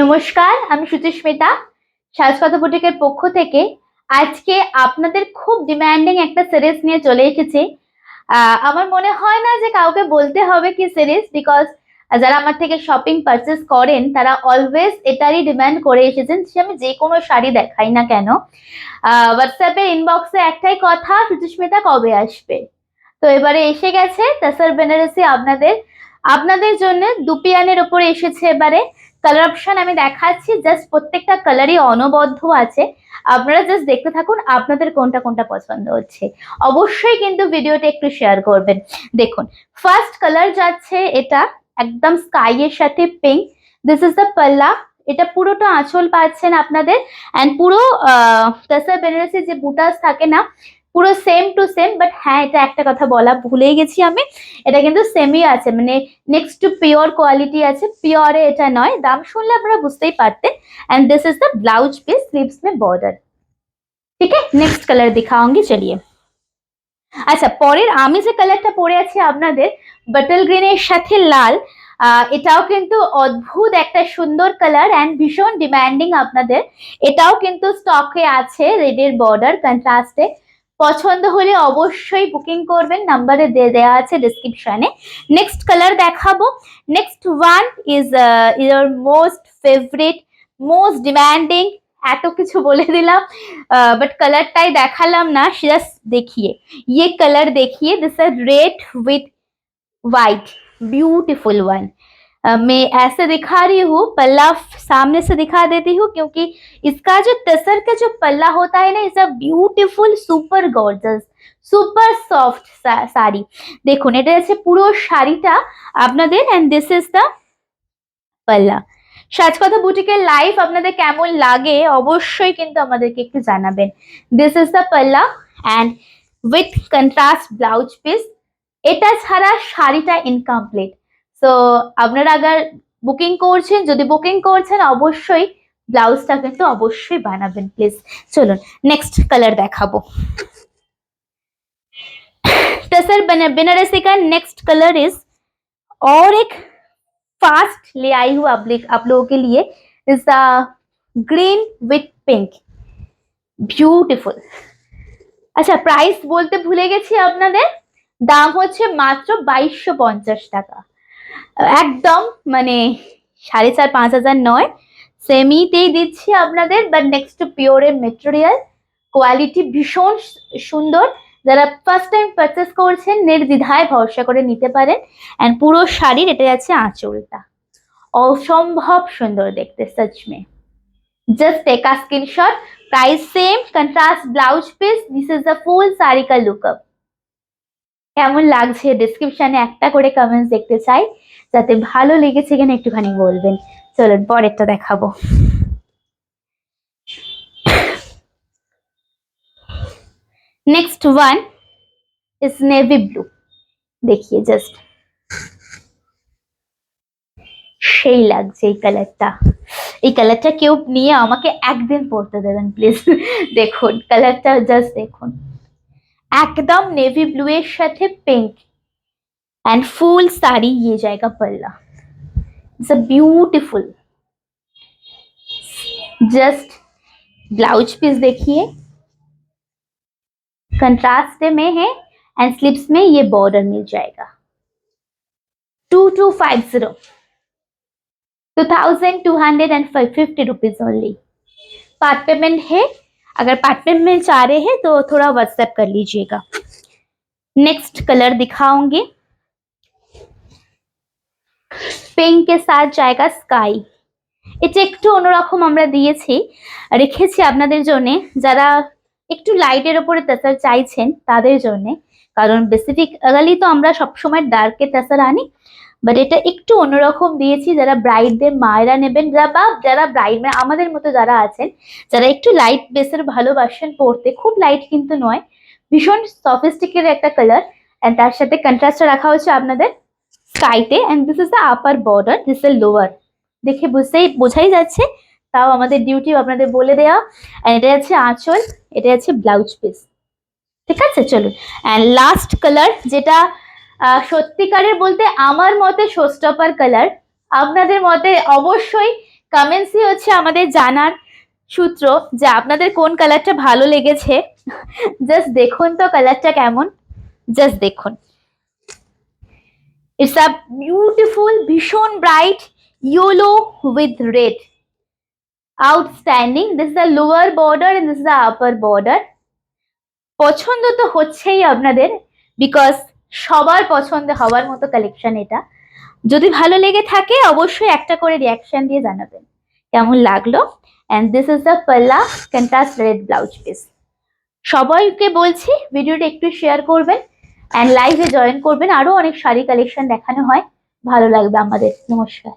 নমস্কার, আমি সুচিস্মিতা সাজকথা বুটিকের পক্ষ থেকে। আজকে আপনাদের খুব ডিমান্ডিং একটা সিরিজ নিয়ে চলে এসেছি। আমার মনে হয় না যে কাউকে বলতে হবে কি সিরিজ বিকজ যারা আমার থেকে শপিং পারচেস করেন, তারা অলওয়েজ এটারই ডিমান্ড করে এসেছেন যে আমি যে কোনো শাড়ি দেখাই না কেন। হোয়াটসঅ্যাপে ইনবক্সে একটাই কথা, সুচিস্মিতা কবে আসবে? তো এবারে এসে গেছে তাসার বেনারসি আপনাদের আপনাদের জন্য দুপিয়ানের ওপরে এসেছে এবারে। কালার অপশন আমি দেখাচ্ছি জাস্ট প্রত্যেকটা কালারই অনবদ্ধ আছে। আপনারা জাস্ট দেখতে থাকুন, আপনাদের কোনটা কোনটা পছন্দ হচ্ছে। অবশ্যই কিন্তু ভিডিওটা একটু শেয়ার করবেন। দেখুন ফার্স্ট কালার যাচ্ছে এটা, একদম স্কাই এর সাথে পিঙ্ক দিস ইজ দ্য পাল্লা এটা পুরোটা আঁচল পাচ্ছেন আপনাদের। অ্যান্ড পুরো তাসার বেনারসি যে বুটাস থাকে না পুরো সেম টু সেম বাট হ্যাঁ এটা একটা কথা বলা ভুলেই গেছি আমি এটা কিন্তু সেমই আছে মানে নেক্সট টু পিওর কোয়ালিটি আছে পিওরে এটা নয় দাম শুনলে আপনারা বুঝতেই পারতেন and this is the blouse piece sleeves में बॉर्डर ঠিক আছে নেক্সট কালার দিখাওঙ্গি চলিয়ে আচ্ছা পরের আমি যে কালারটা পরে আছি আপনাদের বাটল গ্রিনের সাথে লাল আহ, এটাও কিন্তু অদ্ভুত একটা সুন্দর কালার অ্যান্ড ভীষণ ডিমান্ডিং আপনাদের এটাও কিন্তু স্টকে আছে রেডের বর্ডার কন্ট্রাস্টে পছন্দ হলে অবশ্যই বুকিং করবেন নাম্বারে দিয়ে দেওয়া আছে ডিসক্রিপশানে নেক্সট কালার দেখাবো। Next one is your most favourite most demanding এত কিছু বলে দিলাম uh, বাট কালারটাই দেখালাম না জাস্ট দেখিয়ে। ইয়ে কালার দেখিয়ে this R red with white beautiful one मैं ऐसे दिखा रही हूँ पल्ला सामने से दिखा देती हूँ क्योंकि इसका जो तसर का जो पल्ला होता है ना is a beautiful super gorgeous super soft sari দেখুন এটা হচ্ছে পুরো শাড়িটা আপনাদের অ্যান্ড দিস ইজ দ্য পাল্লা সাজকথা বুটিকের লাইভ আপনাদের কেমন লাগে অবশ্যই কিন্তু আমাদেরকে একটু জানাবেন this is the palla and with contrast blouse piece এটা ছাড়া শাড়িটা ইনকমপ্লিট সো আপনারা আগার বুকিং করছেন যদি বুকিং করছেন অবশ্যই ব্লাউজটা কিন্তু অবশ্যই বানাবেন প্লিজ চলুন নেক্সট কালার দেখাবো तो सर बना- बनारसी का नेक्स्ट कलर इज और एक फास्ट ले आई हूँ आप लोग- आप लोगों के लिए is the green with pink beautiful আচ্ছা প্রাইস বলতে ভুলে গেছি আপনাদের দাম হচ্ছে মাত্র বাইশশো পঞ্চাশ টাকা একদম মানে সাড়ে চার, পাঁচ হাজার নয়। সেমিতেই দিচ্ছি আপনাদের বাট নেক্সট টু পিওরের মেটেরিয়াল কোয়ালিটি ভীষণ সুন্দর। যারা ফার্স্ট টাইম পারচেস করছেন, নির্দ্বিধায় ভরসা করে নিতে পারেন। অ্যান্ড পুরো শাড়ির এটা যাচ্ছে আঁচলটা। অসম্ভব সুন্দর দেখতে সচ মে just a screenshot price same contrast blouse piece this is the full sari কা লুকআপ কেমন লাগছে? ডিসক্রিপশনে একটা করে কমেন্টস দেখতে চাই। যাতে ভালো লেগেছে কিনা একটুখানি বলবেন। চলুন, পরেরটা দেখাবো। Next one is navy blue দেখিয়ে জাস্ট সেই লাগছে এই কালারটা এই কালারটা কেউ নিয়ে আমাকে একদিন পরতে দেবেন প্লিজ দেখুন কালারটা জাস্ট দেখুন। একদম নেভি ব্লু এর সাথে পিঙ্ক एंड फुल साड़ी ये जाएगा पल्ला it's a beautiful just blouse piece देखिए कंट्रास्ट में है एंड स्लिप्स में ये बॉर्डर मिल जाएगा two two five zero two thousand two hundred and fifty rupees only part payment है अगर पार्ट पेमेंट चाह रहे हैं तो थोड़ा व्हाट्सएप कर लीजिएगा नेक्स्ट कलर दिखाऊँगी পিঙ্ক के साथ जाएगा স্কাই এটা একটু অন্যরকম আমরা দিয়েছি রেখেছি আপনাদের জন্য যারা একটু লাইটের ওপরে তেসার চাইছেন তাদের জন্য কারণ বেসিফিক্যালি তো আমরা সবসময় ডার্কে তেসার আনি বাট এটা একটু অন্যরকম দিয়েছি যারা ব্রাইডদের মায়েরা নেবেন যারা বা যারা ব্রাইড মানে আমাদের মতো যারা আছেন যারা একটু লাইট বেসের ভালোবাসেন পড়তে খুব লাইট কিন্তু নয় ভীষণ সফিস্টিকের একটা কালার অ্যান্ড তার সাথে কন্ট্রাস্টটা রাখা হচ্ছে আপনাদের স্কাইতে and this is the upper border this is lower দেখে বুঝতেই, বোঝাই যাচ্ছে, তাও আমাদের ডিউটি আপনাদের বলে দেওয়া অ্যান্ড এটা হচ্ছে আঁচল এটা হচ্ছে ব্লাউজ পিস ঠিক আছে? চলুন। অ্যান্ড লাস্ট কালার যেটা সত্যিকারের বলতে আমার মতে শোস্টপার কালার আপনাদের মতে অবশ্যই কমেন্টসই হচ্ছে আমাদের জানার সূত্র যে আপনাদের কোন কালারটা ভালো লেগেছে। জাস্ট দেখুন তো কালারটা কেমন। জাস্ট দেখুন। ইটস আ বিউটিফুল ভীষণ bright yellow with red outstanding this the lower border and this the upper border পছন্দ তো হচ্ছেই আপনাদের বিকজ সবার পছন্দ হওয়ার মতো কালেকশন এটা। যদি ভালো লেগে থাকে, অবশ্যই একটা করে রিয়াকশন দিয়ে জানাবেন। কেমন লাগল? অ্যান্ড দিস ইজ দ্য পাল্লা কন্ট্রাস্ট রেড ব্লাউজ পিস সবাইকে বলছি ভিডিওটা একটু শেয়ার করবেন। অ্যান্ড লাইভে জয়েন করবেন। আরও অনেক শাড়ি কালেকশন দেখানো হয়। ভালো লাগবে আমাদের। নমস্কার।